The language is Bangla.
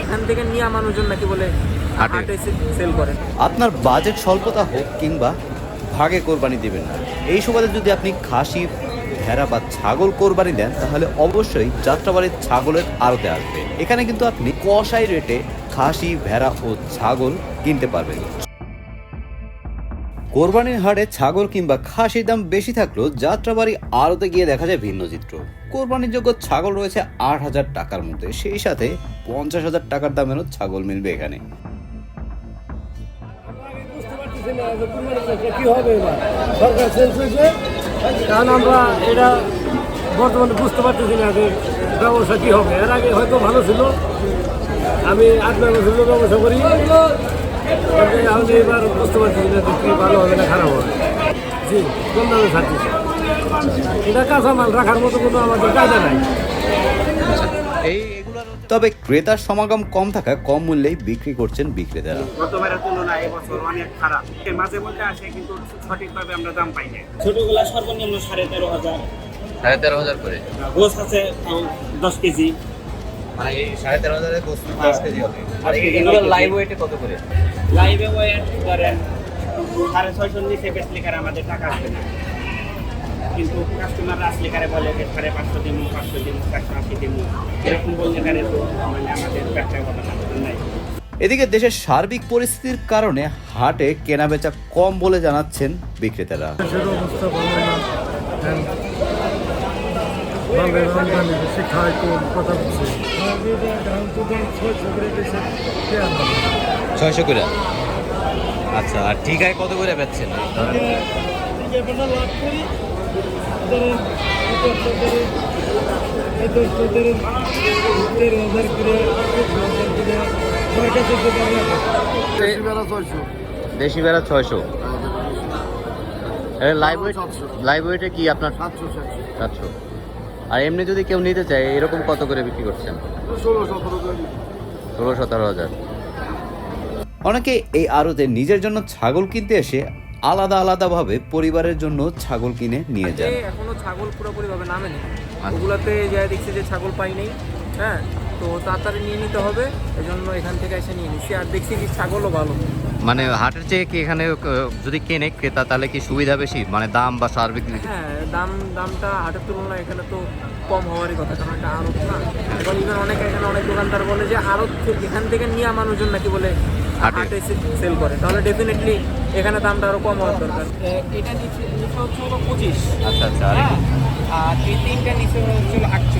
এখান থেকে নিয়ে মানুষজন নাকি বলে হাটে। সেল করে। আপনার বাজেট স্বল্পতা হোক কিংবা ভাগে কোরবানি দেবেন না এই সুবাদে যদি আপনি খাসি ভেড়া বা ছাগল কোরবানি দেন তাহলে অবশ্যই যাত্রাবাড়ির ছাগলের আড়তে আসবে। এখানে কিন্তু আপনি কষাই রেটে খাসি ভেড়া ও ছাগল কিনতে পারবেন। কোরবানির হাটে ছাগল কিংবা খাসির দাম বেশি থাকলেও যাত্রাবাড়ি আড়তে গিয়ে দেখা যায় ভিন্ন চিত্র। কোরবানির যোগ্য ছাগল রয়েছে আট হাজার টাকার মধ্যে, সেই সাথে পঞ্চাশ হাজার টাকার দামেরও ছাগল মিলবে এখানে। কারণ আমরা এটা বর্তমানে বুঝতে পারতেছি না যে ব্যবসা কি হবে? এর আগে হয়তো ভালো ছিল। আমি আট নয় বছর ব্যবসা করি। এবার বুঝতে পারতেছি না কি ভালো হবে না খারাপ হবে। জি কম দামে এটা কাঁচামাল রাখার মতো কোনো আমাদের নাই। তবে ক্রেতার সমাগম কম থাকায় কম মূল্যেই বিক্রি করছেন বিক্রেতারা। গতবারের তুলনায় এবছর অনেক খারাপ। এর মাঝে মধ্যে আসে কিন্তু সঠিকভাবে আমরা দাম পাই না ছোটগুলা সর্বনিম্ন সাড়ে তেরো হাজার। সাড়ে তেরো হাজার করে। গোস আছে দশ কেজি। মানে এই সাড়ে তেরো হাজারের দশ কেজি হবে। আর এগুলো live ওয়েটে কত করে? লাইভে ওয়েট ধরেন সাড়ে ছয়শোর নিচে বেচলে কারে আমাদের টাকা আসবে না কিন্তু কাস্টমাররা আসলে কারে বলে যে সাড়ে পাঁচশো দিন পাঁচশো দিন চারশো আশি দিন এরকম বললে কারে তো মানে আমাদের ব্যবসা কথা নাই। এদিকে দেশের সার্বিক পরিস্থিতির কারণে হাটে কেনাবেচা কম বলে জানাচ্ছেন বিক্রেতারা। হ্যাঁ। কথা বলছে। ছয়শো করে? আচ্ছা আর ঠিকায় কত করে বেচছেন? দেশি বেড়া ছয়শো। লাইভ ওয়েট লাইভ ওয়েটে কি আপনার? সাতশো। আর এমনি যদি কেউ নিতে চায় এরকম কত করে বিক্রি করছেন? ষোলো সতেরো হাজার। অনেকে এই আড়তে নিজের জন্য ছাগল কিনতে এসে আলাদা আলাদাভাবে পরিবারের জন্য ছাগল কিনে নিয়ে যায় এখনও ছাগল পুরোপুরি ভাবে নামেনি। ওগুলাতে যা দেখছি যে ছাগল পাই নেই হ্যাঁ? তো তাড়াতাড়ি নিয়ে নিতে হবে এই জন্য এখান থেকে এসে নিয়ে নিচ্ছি। আর দেখছি যে ছাগলও ভালো। মানে হাটের চেয়ে কি এখানে যদি কেনে ক্রেতা তাহলে কি সুবিধা বেশি? মানে দাম বা সার্বিক হ্যাঁ দাম দামটা হাটের তুলনায় এখানে তো কম হওয়ারই কথা কারণ এটা আড়ত না। এবং ইভেন অনেক এখানে অনেক দোকানদার বলে যে আড়ত এখান থেকে নিয়ে মানুষজন নাকি বলে হাটে। সেল করে। তাহলে ডেফিনেটলি এখানে দামটা আরও কম হওয়ার দরকার। এটা নিচে হচ্ছে হলো পঁচিশ। আচ্ছা আচ্ছা আর হ্যাঁ আর এই তিনটা নিচে হচ্ছে হলো আটচল্লিশ।